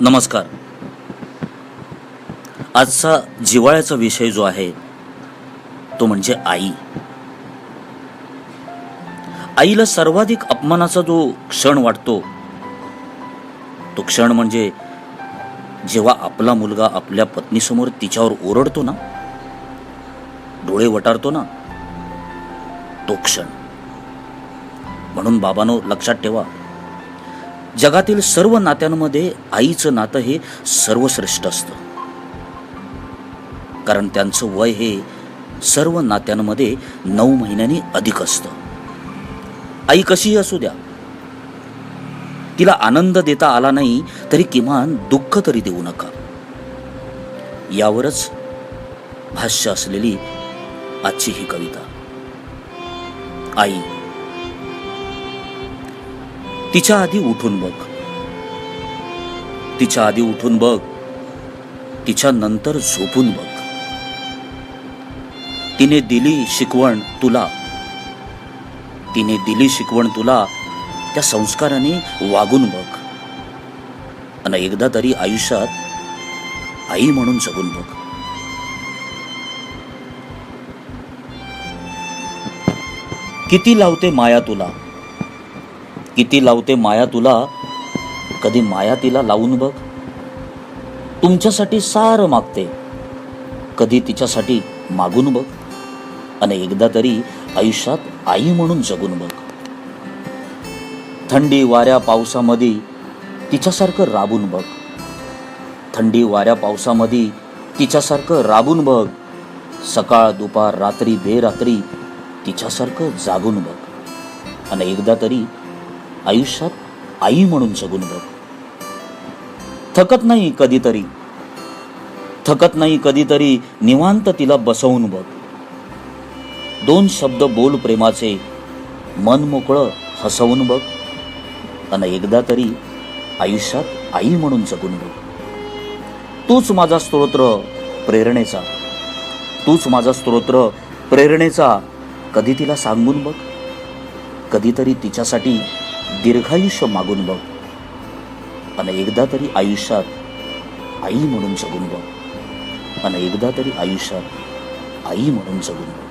नमस्कार. आजचा जिवाळ्याचा विषय जो आहे तो म्हणजे आई. आईला सर्वाधिक अपमानाचा जो क्षण वाटतो तो क्षण म्हणजे जेव्हा आपला मुलगा आपल्या पत्नीसमोर तिच्यावर ओरडतो ना डोळे वटारतो ना तो क्षण. म्हणून बाबानो लक्षात ठेवा जगातील सर्व नात्यांमध्ये आईचं नातं हे सर्वश्रेष्ठ असतं. कारण त्यांचं वय हे सर्व नात्यांमध्ये नऊ महिन्यांनी अधिक असतं. आई कशीही असू द्या. तिला आनंद देता आला नाही तरी किमान दुःख तरी देऊ नका. यावरच भाष्य असलेली आजची ही कविता. आई तिच्या आधी उठून बघ. तिच्या आधी उठून बघ. तिच्या नंतर झोपून बघ. तिने दिली शिकवण तुला. तिने दिली शिकवण तुला. त्या संस्काराने वागून बघ. आणि एकदा तरी आयुष्यात आई म्हणून जगून बघ. किती लावते माया तुला? किती लावते माया तुला? कधी माया तिला लावून बघ. तुमच्यासाठी सार मागते. कधी तिच्यासाठी मागून बघ. आणि एकदा तरी आयुष्यात आई म्हणून जगून बघ. थंडी वाऱ्या पावसामध्ये तिच्यासारखं राबून बघ. थंडी वाऱ्या पावसामध्ये तिच्यासारखं राबून बघ. सकाळ दुपार रात्री बेरात्री तिच्यासारखं जागून बघ. आणि एकदा तरी आयुष्यात आई म्हणून जगून बघ. थकत नाही कधीतरी. थकत नाही कधीतरी निवांत तिला बसवून बघ. दोन शब्द बोल प्रेमाचे मन मोकळं हसवून बघ. आणि एकदा तरी आयुष्यात आई म्हणून जगून बघ. तूच माझा स्तोत्र प्रेरणेचा. तूच माझा स्तोत्र प्रेरणेचा. कधी तिला सांगून बघ. कधीतरी तिच्यासाठी दीर्घायुष्य मागून बघ. आणि एकदा तरी आयुष्यात आई म्हणून जगून बघ. आणि एकदा तरी आयुष्यात आई म्हणून जगून बघ.